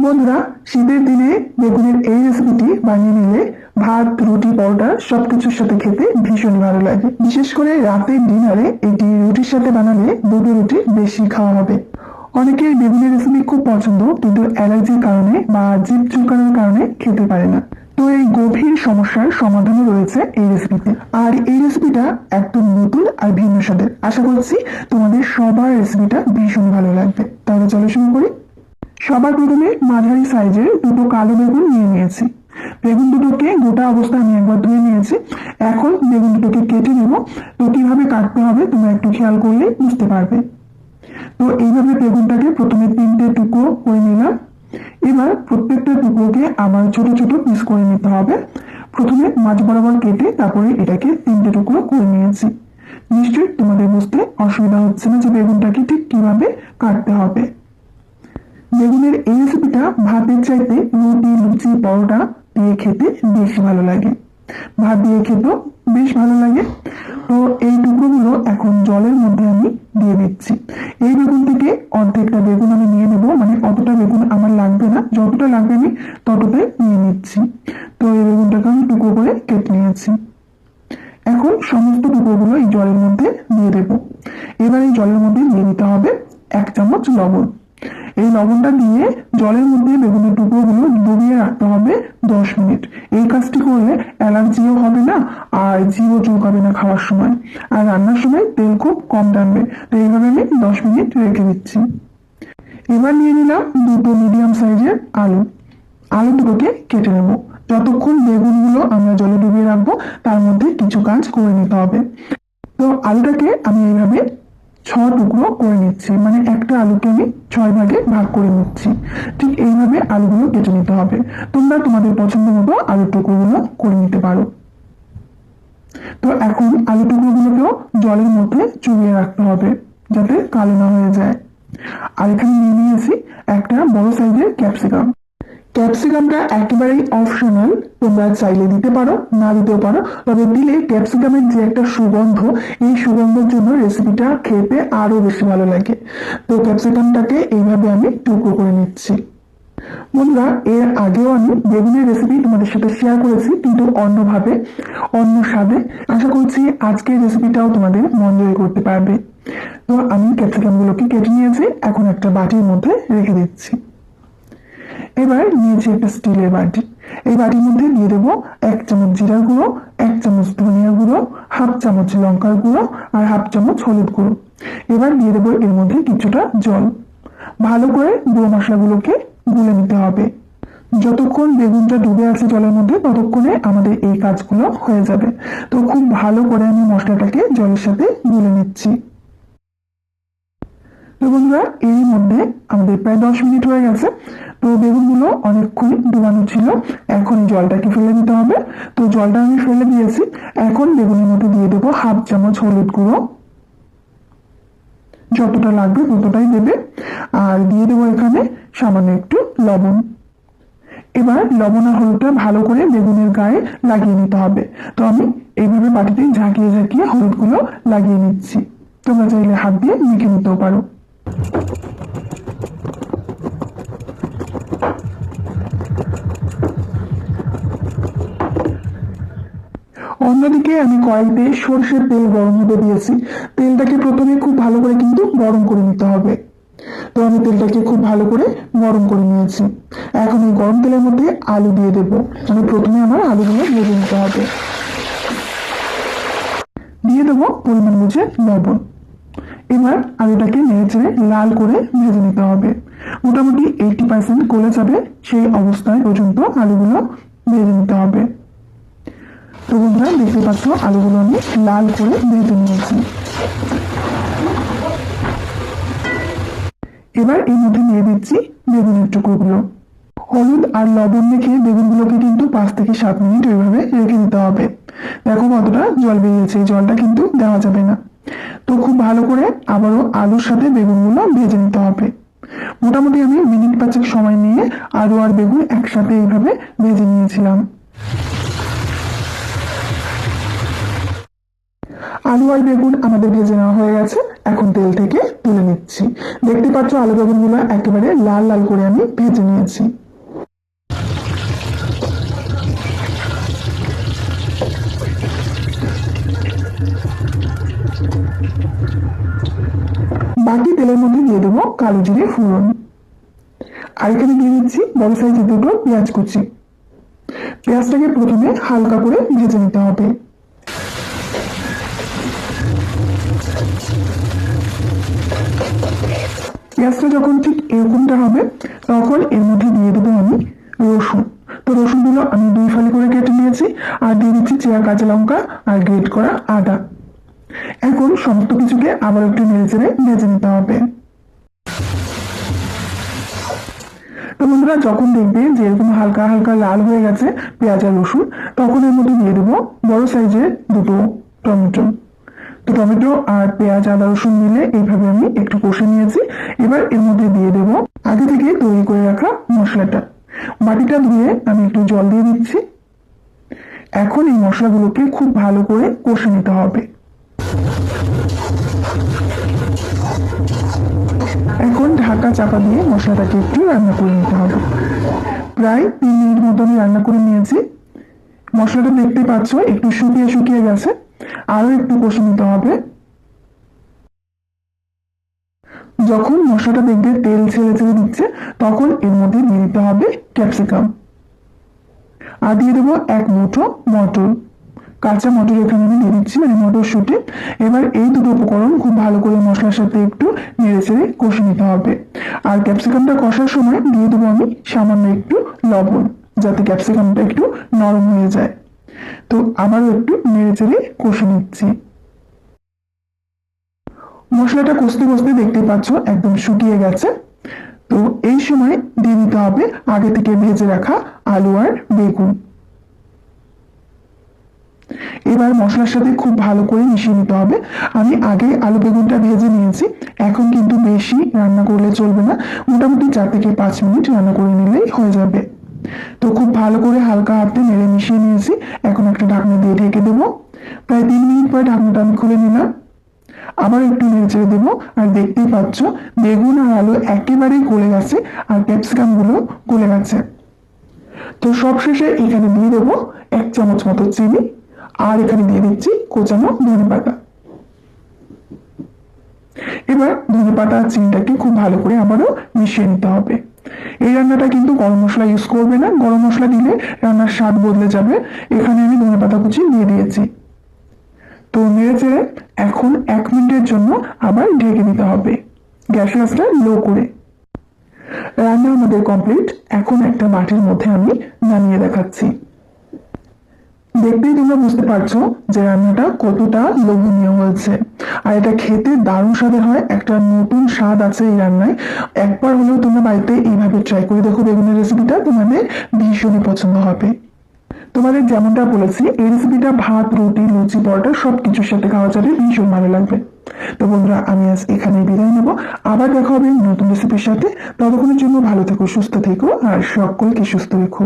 বন্ধুরা, শীতের দিনে বেগুনের এই রেসিপিটি বানিয়ে নিলে ভাত, রুটি, পরোটা সবকিছুর সাথে খেতে ভীষণ ভালো লাগে। বিশেষ করে রাতের ডিনারে এটি রুটির সাথে বানালে দুটো রুটি বেশি খাওয়া হবে। অনেকের বেগুনের রেসিপি খুব পছন্দ, কিন্তু অ্যালার্জির কারণে বা জিভ চুলকানোর কারণে খেতে পারে না। তো এই গভীর সমস্যার সমাধানও রয়েছে এই রেসিপিতে আর এই রেসিপিটা একদম নতুন আর ভিন্ন স্বাদের। আশা করছি তোমাদের সবার রেসিপিটা ভীষণ ভালো লাগবে। তাহলে চলো শুরু করি। সবার প্রথমে মাঝারি সাইজের দুটো কালো বেগুন নিয়ে নিয়েছি। বেগুন দুটোকে গোটা অবস্থায় আমি একবার ধুয়ে নিয়েছি। এখন বেগুন দুটোকে কেটে নেব। তো কীভাবে কাটতে হবে তোমরা একটু খেয়াল করলে বুঝতে পারবে। তো এইভাবে বেগুনটাকে প্রথমে তিনটে টুকরো করে নিলাম। এবার প্রত্যেকটা টুকরোকে আবার ছোট ছোট পিস করে নিতে হবে। প্রথমে মাছ বরাবর কেটে তারপরে এটাকে তিনটে টুকরো করে নিয়েছি। নিশ্চয়ই তোমাদের বুঝতে অসুবিধা হচ্ছে না যে বেগুনটাকে ঠিক কীভাবে কাটতে হবে। বেগুনের এই রেসিপিটা ভাতের চাইতে রুটি, লুচি, পরোটা দিয়ে খেতে বেশ ভালো লাগে। ভাত দিয়ে খেতেও বেশ ভালো লাগে। তো এই টুকরোগুলো এখন জলের মধ্যে আমি দিয়ে দিচ্ছি। এই বেগুন থেকে অর্ধেকটা বেগুন আমি নিয়ে নেব। মানে অতটা বেগুন আমার লাগবে না। যতটা লাগবে আমি ততটাই নিয়ে নিচ্ছি। তো এই বেগুনটাকে আমি টুকরো করে কেটে নিয়েছি। এখন সমস্ত টুকরোগুলো এই জলের মধ্যে দিয়ে দেবো। এবার এই জলের মধ্যে দিয়ে দিতে হবে এক চামচ লবণ। এই লবণটা দিয়ে জলের মধ্যে বেগুনের টুকরোগুলো ডুবিয়ে রাখতে হবে দশ মিনিট। এই কাজটি করলে অ্যালার্জিও হবে না আর জিও চুলকাবে না খাওয়ার সময়। আর রান্নার সময় তেল খুব কম টানবে, তো এইভাবে আমি দশ মিনিট রেখে দিচ্ছি। এবার নিয়ে নিলাম দুটো মিডিয়াম সাইজের আলু। আলু দুটোকে কেটে নেব। যতক্ষণ বেগুনগুলো আমরা জলে ডুবিয়ে রাখব, তার মধ্যে কিছু কাজ করে নিতে হবে। তো আলুটাকে আমি এইভাবে ছ টুকরো করে নিচ্ছি। মানে একটা আলুকে আমি ছয় ভাগে ভাগ করে নিচ্ছি। ঠিক এইভাবে আলুগুলো কেটে নিতে হবে। তোমরা তোমাদের পছন্দ মতো আলুর টুকরোগুলো করে নিতে পারো। তো এখন আলু টুকরোগুলোকেও জলের মধ্যে চুবিয়ে রাখতে হবে, যাতে কালো না হয়ে যায়। আর এখানে নিয়ে নিয়েছি একটা বড় সাইজের ক্যাপসিকাম। ক্যাপসিকামটা একেবারেই অপশনাল তোমরা চাইলে দিতে পারো, না দিতেও পারো। তবে দিলে ক্যাপসিকামের যে একটা সুগন্ধ, এই সুগন্ধের জন্য রেসিপিটা খেতে আরও বেশি ভালো লাগে। তো ক্যাপসিকামটাকে এইভাবে আমি টুকরো করে নিচ্ছি। বন্ধুরা, এর আগেও আমি বেগুনের রেসিপি তোমাদের সাথে শেয়ার করেছি, কিন্তু অন্যভাবে, অন্য স্বাদে। আশা করছি আজকের রেসিপিটাও তোমাদের মন জয় করতে পারবে। তো আমি ক্যাপসিকামগুলোকে কেটে নিয়েছি, এখন একটা বাটির মধ্যে রেখে দিচ্ছি। এবার নিয়েছি একটা স্টিলের বাটি। এই বাটির মধ্যে দিয়ে দেবো এক চামচ জিরার গুঁড়ো, এক চামচ ধনিয়া গুঁড়ো, হাফ চামচ লঙ্কার গুঁড়ো আর হাফ চামচ হলুদ গুঁড়ো। এবার দিয়ে দেবো এর মধ্যে কিছুটা জল। ভালো করে গুঁড়ো মশলাগুলোকে গুলে নিতে হবে। যতক্ষণ বেগুনটা ডুবে আছে জলের মধ্যে, ততক্ষণে আমাদের এই কাজগুলো হয়ে যাবে। তো খুব ভালো করে আমি মশলাটাকে জলের সাথে গুলে নিচ্ছি। তো বন্ধুরা এর মধ্যে আমাদের প্রায় দশ মিনিট হয়ে গেছে। তো বেগুনগুলো অনেকক্ষণ ডুবানো ছিল। এখন জলটাকে ফেলে দিতে হবে। তো জলটা আমি ফেলে দিয়েছি। এখন বেগুনের মধ্যে দিয়ে দেবো হাফ চামচ হলুদ গুঁড়ো। যতটা লাগবে ততটাই দেবে। আর দিয়ে দেবো এখানে সামান্য একটু লবণ। এবার লবণ আর হলুদটা ভালো করে বেগুনের গায়ে লাগিয়ে নিতে হবে। তো আমি এইভাবে বাটিতে ঝাঁকিয়ে ঝাঁকিয়ে হলুদগুলো লাগিয়ে নিচ্ছি। তোমরা চাইলে হাত দিয়ে মেখে নিতেও পারো। অন্যদিকে আমি কড়াইতে সর্ষের তেল গরম হতে দিয়েছি। তেলটাকে প্রথমে খুব ভালো করে কিন্তু গরম করে নিতে হবে। তো আমি তেলটাকে খুব ভালো করে গরম করে নিয়েছি। এখন এই গরম তেলের মধ্যে আলু দিয়ে দেব। আমি প্রথমে আমার আলুগুলো ভেজে নিতে হবে। দিয়ে দেবো পরিমাণ বুঝে লবণ। এবার আলুটাকে নেড়ে লাল করে ভেজে নিতে হবে। মোটামুটি এইটি পার্সেন্ট গলে যাবে সেই অবস্থায় পর্যন্ত আলুগুলো ভেজে নিতে হবে। তো বন্ধুরা, দেখতে পাচ্ছ আলুগুলো আমি লাল করে ভেজে নিয়েছি। এবার এর মধ্যে নিয়ে দিচ্ছি বেগুনের টুকরোগুলো। হলুদ আর লবণ মেখে বেগুনগুলোকে কিন্তু পাঁচ থেকে সাত মিনিট ওইভাবে রেখে দিতে হবে। দেখো কতটা জল বেরিয়েছে জলটা কিন্তু দেওয়া যাবে না। তো খুব ভালো করে আবারও আলুর সাথে বেগুনগুলো ভেজে নিতে হবে। মোটামুটি আমি মিনিট পাঁচেক সময় নিয়ে আলু আর বেগুন একসাথে এইভাবে ভেজে নিয়েছিলাম। আলু আর বেগুন আমাদের ভেজে নেওয়া হয়ে গেছে। এখন তেল থেকে তুলে নিচ্ছি। দেখতে পাচ্ছ আলু বেগুনগুলো একেবারে লাল লাল করে আমি ভেজে নিয়েছি। বাকি তেলের মধ্যে দিয়ে দেবো কালো জিরে ফোড়ন। আর এখানে দিয়ে দিচ্ছি বড় সাইজের দুটো পেঁয়াজ কুচি। পেঁয়াজটাকে প্রথমে হালকা করে ভেজে নিতে হবে। পেঁয়াজটা যখন ঠিক এরকমটা হবে, তখন এর মধ্যে দিয়ে দেবো আমি রসুন। তো রসুনগুলো আমি দুই ফালি করে কেটে নিয়েছি, আর দিয়ে দিচ্ছি চেরা কাঁচা লঙ্কা আর গ্রেট করা আদা। এখন সমস্ত কিছুকে আবার একটু নেড়ে চেড়ে ভেজে নিতে হবে। তো বন্ধুরা, যখন দেখবে যে এরকম হালকা হালকা লাল হয়ে গেছে পেঁয়াজ আর রসুন, তখন এর মধ্যে দিয়ে দেবো বড় সাইজের দুটো টমেটো। তো টমেটো আর পেঁয়াজ, আদা, রসুন মিলে এইভাবে আমি একটু কষে নিয়েছি। এবার এর মধ্যে দিয়ে দেবো আগে থেকে তৈরি করে রাখা মশলাটা। বাটিটা ধুয়ে আমি একটু জল দিয়ে দিচ্ছি। এখন এই মশলাগুলোকে খুব ভালো করে কষে নিতে হবে। এখন ঢাকা চাপা দিয়ে মশলাটাকে একটু রান্না করে নিতে হবে। প্রায় তিন মিনিট মতো আমি রান্না করে নিয়েছি। মশলাটা দেখতে পাচ্ছ, একটু শুকিয়ে শুকিয়ে গেছে। আরও একটু কষে নিতে হবে। যখন মশলাটা দেখবে তেল ছেড়ে ছেড়ে দিচ্ছে, তখন এর মধ্যে দিয়ে দিতে হবে ক্যাপসিকাম। আর দিয়ে দেবো এক মুঠো মটর। কাঁচা মটর এখানে আমি দিয়ে দিচ্ছি মানে মটরশুঁটি এবার এই দুটো উপকরণ খুব ভালো করে মশলার সাথে একটু নেড়ে চেড়ে কষে নিতে হবে। আর ক্যাপসিকামটা কষার সময় দিয়ে দেবো আমি সামান্য একটু লবণ, যাতে ক্যাপসিকামটা একটু নরম হয়ে যায়। তো আবারও একটু নেড়ে চেড়ে কষে নিচ্ছি। মশলাটা কষতে কষতে দেখতে পাচ্ছ একদম শুকিয়ে গেছে। তো এই সময় দিয়ে দিতে হবে আগে থেকে ভেজে রাখা আলু আর বেগুন। এবার মশলার সাথে খুব ভালো করে মিশিয়ে নিতে হবে। আমি আগে আলু বেগুনটা ভেজে নিয়েছি। এখন কিন্তু বেশি রান্না করলে চলবে না। মোটামুটি চার থেকে পাঁচ মিনিট রান্না করে নিলেই হয়ে যাবে। তো খুব ভালো করে হালকা হাতে নেড়ে মিশিয়ে নিয়েছি। এখন একটা ঢাকনা দিয়ে ঢেকে দেবো। প্রায় তিন মিনিট পরে ঢাকনাটা আমি খুলে নিলাম। আবার একটু নেড়ে দেবো। আর দেখতেই পাচ্ছ, বেগুন আর আলু একেবারেই গলে গেছে আর ক্যাপসিকামগুলো গলে গেছে। তো সবশেষে এখানে দিয়ে দেবো এক চামচ মতো চিনি। আর এখানে দিয়ে দিচ্ছি কোচানো ধনে পাতা। এবার ধনে পাতা আর খুব ভালো করে আবারও মিশিয়ে নিতে হবে। এই রান্নাটা কিন্তু গরম মশলা ইউজ করবে না। গরম মশলা দিলে রান্নার স্বাদ বদলে যাবে। এখানে আমি ধনে পাতা কুচি দিয়ে দিয়েছি। তো নেড়ে এখন এক মিনিটের জন্য আবার ঢেকে দিতে হবে। গ্যাস গ্যাসটা লো করে। রান্না আমাদের কমপ্লিট এখন একটা মাটির মধ্যে আমি নামিয়ে দেখাচ্ছি। দেখতেই তোমরা বুঝতে পারছ যে রান্নাটা কতটা লোভনীয় হয়েছে। আর এটা খেতে দারুণ স্বাদের হয়, একটা নতুন স্বাদ আছে এই রান্নায়। একবার হলেও তোমরা বাড়িতে এইভাবে ট্রাই করে দেখো বেগুনের রেসিপিটা তোমাদের ভীষণই পছন্দ হবে। তোমাদের যেমনটা বলেছি, এই রেসিপিটা ভাত, রুটি, লুচি, পরোটা সব কিছুর সাথে খাওয়া যাবে ভীষণ ভালো লাগবে। তো বন্ধুরা, আমি আজ এখানে বিদায় নেব। আবার দেখা হবে নতুন রেসিপির সাথে। ততক্ষণের জন্য ভালো থেকো, সুস্থ থেকো, আর সকলকে সুস্থ রেখো।